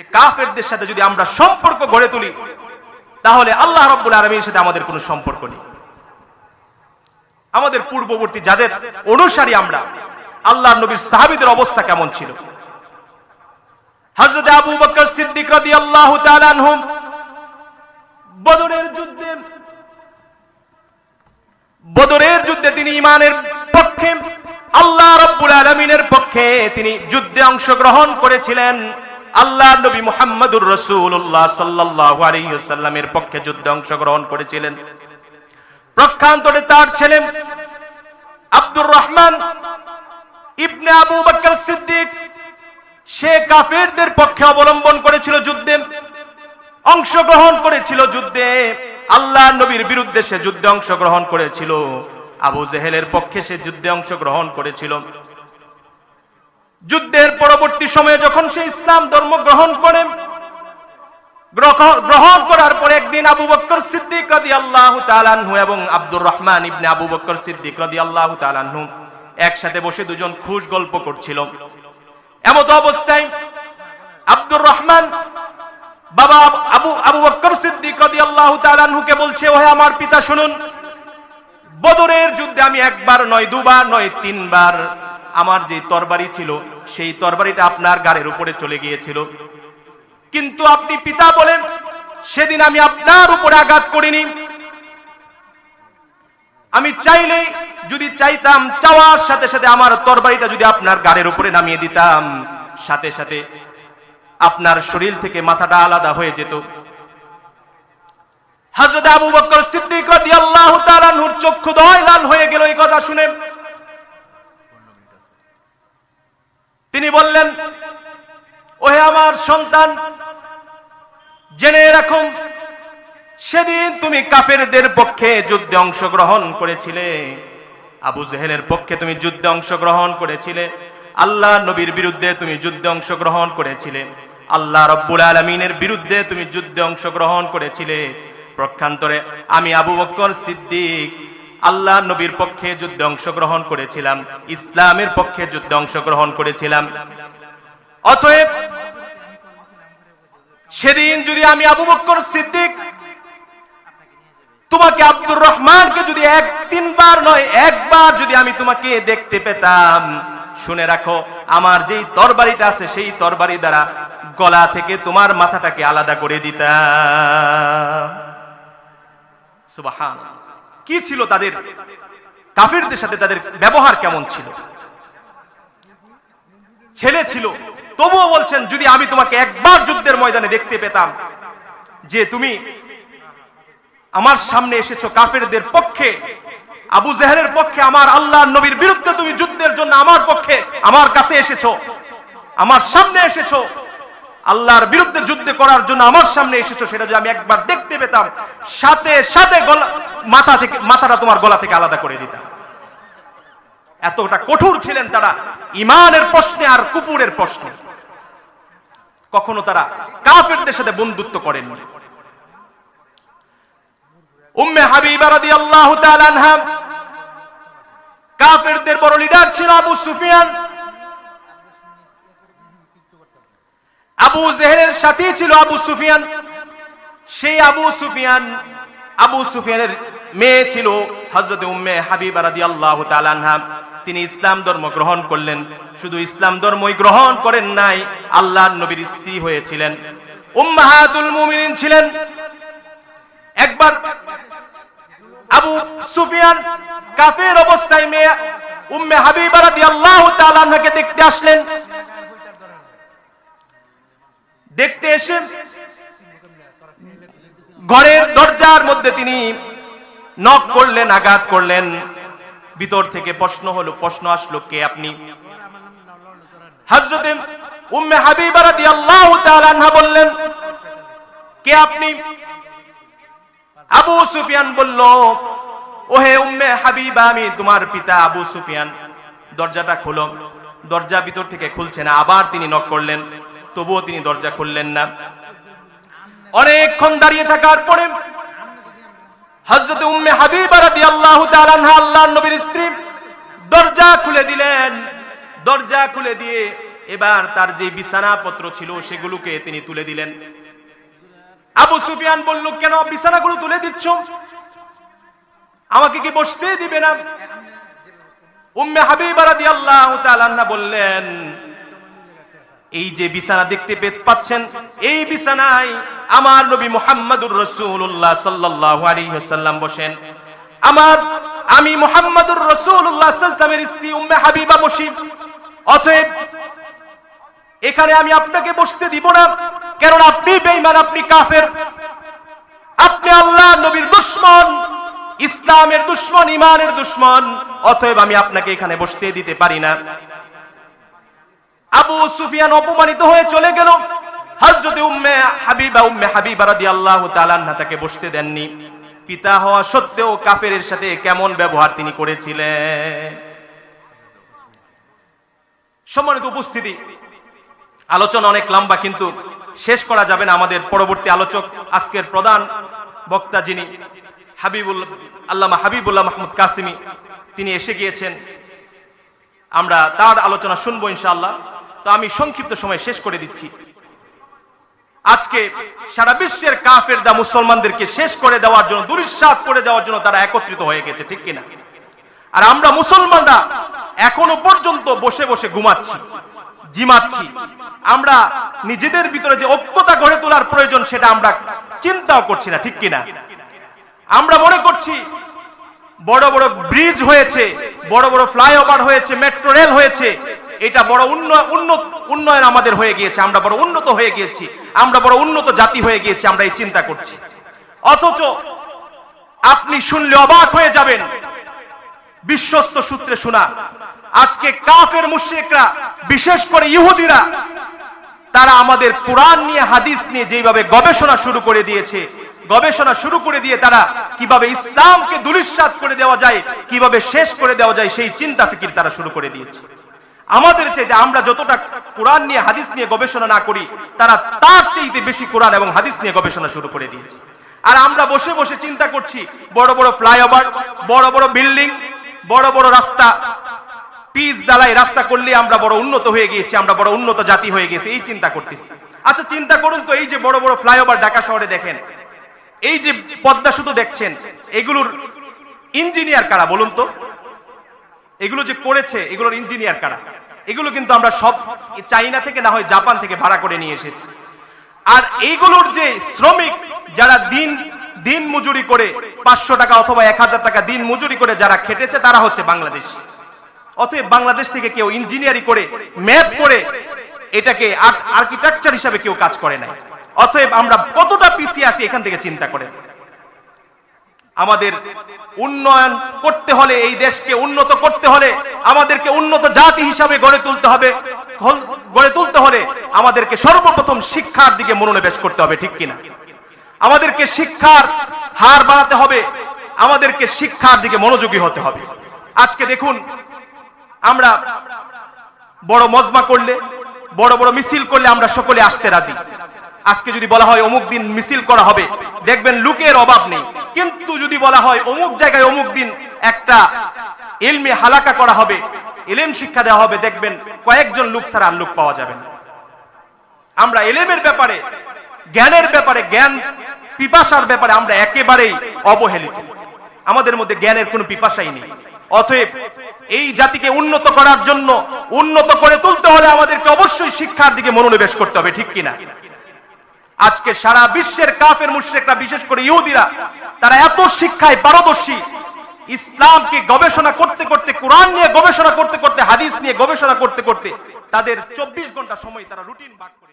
যে কাফেরদের সাথে যদি আমরা সম্পর্ক গড়ে তুলি, তাহলে আল্লাহ রব্বুল আলমীর সাথে আমাদের কোনো সম্পর্ক নেই। আমাদের পূর্ববর্তী যাদের অনুসারী আমরা আল্লাহ নবীর সাহাবিদের অবস্থা কেমন ছিল? হজরত আবু বকর সিদ্দিক তাআলা আনহুম, বদরের যুদ্ধে বদরের যুদ্ধে তিনি ইমানের পক্ষে, আল্লাহ রব্বুল আলমিনের পক্ষে তিনি যুদ্ধে অংশগ্রহণ করেছিলেন। আল্লাহ নবী মুহাম্মদুর রসুল্লাহ সাল্লাহ আলহিসাল্লামের পক্ষে যুদ্ধে অংশগ্রহণ করেছিলেন। প্রক্ষান্তরে তার ছেলে আব্দুর রহমান ইবনে আবু বকর সিদ্দিক, সে কাফেরদের পক্ষে অবলম্বন করেছিল যুদ্ধে, অংশগ্রহণ করেছিল যুদ্ধে। আল্লাহ নবীর বিরুদ্ধে সে যুদ্ধে অংশগ্রহণ করেছিল। আবু জেহেলের পক্ষে সে যুদ্ধে অংশগ্রহণ করেছিল। যুদ্ধের পরবর্তী সময়ে যখন সে ইসলাম ধর্ম গ্রহণ করে গ্রহণ করার পর একদিন আবু বক্কর সিদ্দিক রাদি আল্লাহ তালানহু এবং আব্দুর রহমান ইবনে আবু বক্কর সিদ্দিক রাদি আল্লাহ তালানহু একসাথে বসে দুজন খুশ গল্প করছিল। এমত অবস্থায় আব্দুর রহমান বাবা আবু আবু বক্কর সিদ্দিক রাদিয়াল্লাহু তাআলা আনহুকে বলছে, ওহে আমার পিতা, শুনুন, বদরের যুদ্ধে আমি একবার নয়, দুবার নয়, তিনবার আমার যে তরবারি ছিল, সেই তরবারিটা আপনার গাড়ির উপরে চলে গিয়েছিল। কিন্তু আপনি পিতা বলেন, সেদিন আমি আপনার উপরে আঘাত করিনি। আমি চাইলেই যদি চাইতাম, চাওয়ার সাথে সাথে আমার তরবারিটা যদি আপনার গাড়ির উপরে নামিয়ে দিতাম। সাথে সাথে আপনার শরীর থেকে মাথাটা আলাদা হয়ে যেত। হযরত আবু বকর সিদ্দিক রাদিয়াল্লাহু তাআলা নূর চক্ষু দয় লাল হয়ে গেল এই কথা শুনে। তিনি বললেন, ওহে আমার সন্তান, জেনে রাখুন, সেদিন তুমি কাফেরদের পক্ষে যুদ্ধে অংশগ্রহণ করেছিলে। আবু জেহেলের পক্ষে তুমি যুদ্ধে অংশগ্রহণ করেছিলে। আল্লাহ নবীর বিরুদ্ধে তুমি যুদ্ধে অংশগ্রহণ করেছিলে। আল্লাহ রব্বুল আলমিনের বিরুদ্ধে তুমি যুদ্ধে অংশগ্রহণ করেছিলে। প্রক্ষান্তরে আমি আবু বক্কর সিদ্দিক আল্লাহ নবীর পক্ষে যুদ্ধে অংশগ্রহণ করেছিলাম, ইসলামের পক্ষে যুদ্ধে অংশগ্রহণ করেছিলাম। অতএব, সেদিন যদি আমি আবু বক্কর সিদ্দিক, তোমাকে আব্দুর রহমানকে যদি এক তিনবার নয়, একবার যদি আমি তোমাকে দেখতে পেতাম, শুনে রাখো, আমার যেই তরবারিটা আছে সেই তরবারি দ্বারা গলা থেকে তোমার মাথাটাকে আলাদা করে দিতাম। সুবহান কি ছিল তাদের? কাফিরদের সাথে তাদের ব্যবহার কেমন ছিল? ছেলে ছিল। তবুও বলছেন, যদি আমি তোমাকে একবার যুদ্ধের ময়দানে দেখতে পেতাম যে তুমি আমার সামনে এসেছ কাফেরদের পক্ষে, আবু জেহেলের পক্ষে, আমার আল্লাহ নবীর বিরুদ্ধে তুমি যুদ্ধের জন্য আমার পক্ষে আমার কাছে এসেছ, আমার সামনে এসেছ, আল্লাহর বিরুদ্ধে যুদ্ধ করার জন্য আমার সামনে এসেছ, সেটা যদি আমি একবার দেখতে পেতাম, সাথে সাথে গলা মাথা থেকে, মাথাটা তোমার গলা থেকে আলাদা করে দিতাম। এতটা কঠোর ছিলেন তারা, ইমানের প্রশ্নে আর কুপুরের প্রশ্নে। কখনো তারা কাফেরদের সাথে বন্ধুত্ব করেননি। উম্মে হাবিবা কাফেরদের বড় লিডার ছিল আবু সুফিয়ান। আবু জেহেলের সাথে ছিল আবু সুফিয়ান। সেই আবু সুফিয়ান আবু সুফিয়ানের মেয়ে ছিল হযরত উম্মে হাবিবা রাদিয়াল্লাহু তাআলা আনহা। তিনি ইসলাম ধর্ম গ্রহণ করলেন। শুধু ইসলাম ধর্মই গ্রহণ করেন নাই, আল্লাহর নবীর স্ত্রী হয়েছিলেন। উম্মাহাতুল মুমিনিন ছিলেন। একবার আবু সুফিয়ান কাফের অবস্থায় মেয়ে উম্মে হাবিবা রাদিয়াল্লাহু তাআলা আনহাকে দেখতে আসলেন। দেখতে এসে ঘরের দরজার মধ্যে তিনি নক করলেন, আঘাত করলেন। ভিতর থেকে প্রশ্ন হলো, প্রশ্ন আসলো কে আপনি? হযরতে উম্মে হাবিবা রাদিয়াল্লাহু তাআলা আনহা বললেন, কে আপনি? আবু সুফিয়ান বলল, ওহে উম্মে হাবিবা, আমি তোমার পিতা আবু সুফিয়ান। দরজাটা খোলো। দরজা ভিতর থেকে খুলছে না, আবার তিনি নক করলেন। তবুও তিনি দরজা খুললেন না। অনেকক্ষণ দাঁড়িয়ে থাকার পরে হযরত উম্মে হাবিবা রাদিয়াল্লাহু তাআলা আনহা আল্লাহর নবীর স্ত্রী দরজা খুলে দিলেন। দরজা খুলে দিয়ে এবার তার যে বিছানাপত্র ছিল সেগুলোকে তিনি তুলে দিলেন। আবু সুফিয়ান বলল, কেন বিছানাগুলো তুলে দিচ্ছ? আমাকে কি বসতে দিবে না? উম্মে হাবিবা রাদিয়াল্লাহু তাআলা বললেন এই যে বিছানা দেখতে পে- পাচ্ছেন, এই বিছানায় আমার নবী মুহাম্মাদুর রাসূলুল্লাহ সাল্লাল্লাহু আলাইহি ওয়াসাল্লাম বসেন। আমার, আমি মুহাম্মাদুর রাসূলুল্লাহ সাল্লামের স্ত্রী উম্মে হাবিবা বসি। অতএব, এখানে আমি আপনাকে বসতে দিব না কারণ আপনি বেঈমান, আপনি কাফের। আপনি আল্লাহ নবীর দুশ্মন, ইসলামের দুশ্মন ইমানের দুশ্মন, অতএব আমি আপনাকে এখানে বসতে দিতে পারি না। আবু সুফিয়ান অপমানিত হয়ে চলে গেল। হযরত উম্মে হাবিবা উম্মে হাবিবা রাদিয়াল্লাহু তাআলা আনহা তাকে বসতে দেননি। পিতা হওয়া সত্ত্বেও কাফেরের সাথে কেমন ব্যবহার তিনি করেছিলেন? সম্মানিত উপস্থিতি, আলোচনা অনেক লম্বা কিন্তু শেষ করা যাবে না আমাদের পরবর্তী আলোচক, আজকের প্রধান বক্তা যিনি হাবিবুল্লাহ আল্লামা হাবিবুল্লাহ মাহমুদ কাসিমি, তিনি এসে গিয়েছেন। আমরা তার আলোচনা শুনব ইনশাআল্লাহ। তো আমি সংক্ষিপ্ত সময় শেষ করে দিচ্ছি। আজকে সারা বিশ্বের কাফের দা মুসলমানদেরকে শেষ করে দেওয়ার জন্য দুরিশ্বাস করে দেওয়ার জন্য তারা একত্রিত হয়ে গেছে, ঠিক কিনা? আর আমরা মুসলমানরা এখনও পর্যন্ত বসে বসে ঘুমাচ্ছি, জিমাচ্ছি। আমরা নিজেদের ভিতরে যে ঐক্যতা গড়ে তোলার প্রয়োজন সেটা আমরা চিন্তাও করছি না, ঠিক কিনা? আমরা মনে করছি বড় বড় ব্রিজ হয়েছে, বড় বড় ফ্লাইওভার হয়েছে, মেট্রো রেল হয়েছে এটা বড় উন্নত, উন্নয়ন আমাদের হয়ে গিয়েছে, আমরা বড় উন্নত হয়ে গিয়েছি, আমরা বড় উন্নত জাতি হয়ে গিয়েছি, আমরা এই চিন্তা করছি। অথচ আপনি শুনলে অবাক হয়ে যাবেন। বিশ্বস্ত সূত্রে শোনা, আজকে কাফের মুশরিকরা, বিশেষ করে ইহুদিরা, তারা আমাদের কোরআন নিয়ে, হাদিস নিয়ে যেভাবে গবেষণা শুরু করে দিয়েছে, গবেষণা শুরু করে দিয়ে তারা কীভাবে ইসলামকে দুলিশ্বাত করে দেওয়া যায়, কীভাবে শেষ করে দেওয়া যায়, সেই চিন্তা ফিকির তারা শুরু করে দিয়েছে। আমাদের চাইতে আমরা যতটা কোরআন নিয়ে, হাদিস নিয়ে গবেষণা না করি, তারা তার চাইতে বেশি কোরআন এবং হাদিস নিয়ে গবেষণা শুরু করে দিয়েছে। আর আমরা বসে বসে চিন্তা করছি, বড় বড় ফ্লাইওভার, বড় বড় বিল্ডিং, বড় বড় রাস্তা, পিচ দালাই রাস্তা করলে আমরা বড় উন্নত হয়ে গিয়েছি, আমরা বড় উন্নত জাতি হয়ে গেছি এই চিন্তা করতেছি। আচ্ছা চিন্তা করুন তো, এই যে বড় বড় ফ্লাইওভার ঢাকা শহরে দেখেন, এই যে পদ্মা শুধু দেখছেন, এগুলোর ইঞ্জিনিয়ার কারা বলুন তো? এগুলো যে করেছে, এগুলোর ইঞ্জিনিয়ার কারা? এগুলো কিন্তু আমরা সব চাইনা থেকে না হয় জাপান থেকে ভাড়া করে নিয়ে এসেছি। আর এইগুলোর যে শ্রমিক যারা দিন দিন মজুরি করে পাঁচশো টাকা অথবা এক হাজার টাকা দিন মজুরি করে যারা খেটেছে, তারা হচ্ছে বাংলাদেশ। অতএব বাংলাদেশ থেকে কেউ ইঞ্জিনিয়ারিং করে ম্যাপ করে এটাকে আর্কিটেকচার হিসাবে কেউ কাজ করে নাই। অতএব আমরা কতটা পিছিয়ে আছি এখান থেকে চিন্তা করে আমাদের উন্নয়ন করতে হলে, এই দেশকে উন্নত করতে হলে, আমাদেরকে উন্নত জাতি হিসাবে গড়ে তুলতে হবে। গড়ে তুলতে হলে আমাদেরকে সর্বপ্রথম শিক্ষার দিকে মনোনিবেশ করতে হবে, ঠিক কিনা? আমাদেরকে শিক্ষার হার বাড়াতে হবে, আমাদেরকে শিক্ষার দিকে মনোযোগী হতে হবে। আজকে দেখুন, আমরা বড় মজমা করলে, বড় বড় মিছিল করলে আমরা সকলে আসতে রাজি। আজকে যদি বলা হয় অমুক দিন মিছিল করা হবে, দেখবেন লুকের অভাব নেই। কিন্তু যদি বলা হয় অমুক জায়গায় অমুক দিন একটা এলমি হালাকা করা হবে, এলেম শিক্ষা দেওয়া হবে, দেখবেন কয়েকজন লোক ছাড়া আর লোক পাওয়া যাবে না। আমরা এলেমের ব্যাপারে, জ্ঞানের ব্যাপারে, জ্ঞান পিপাসার ব্যাপারে আমরা একেবারেই অবহেলিত। আমাদের মধ্যে জ্ঞানের কোনো পিপাসাই নেই। অতএব এই জাতিকে উন্নত করার জন্য, উন্নত করে তুলতে হলে আমাদেরকে অবশ্যই শিক্ষার দিকে মনোনিবেশ করতে হবে, ঠিক কিনা? আজকে সারা বিশ্বের কাফের মুশ্রেকরা, বিশেষ করে ইহুদিরা, তারা এত শিক্ষায় পারদর্শী ইসলামকে গবেষণা করতে করতে, কোরআন নিয়ে গবেষণা করতে করতে, হাদিস নিয়ে গবেষণা করতে করতে, তাদের চব্বিশ ঘণ্টা সময় তারা রুটিন বাক করে।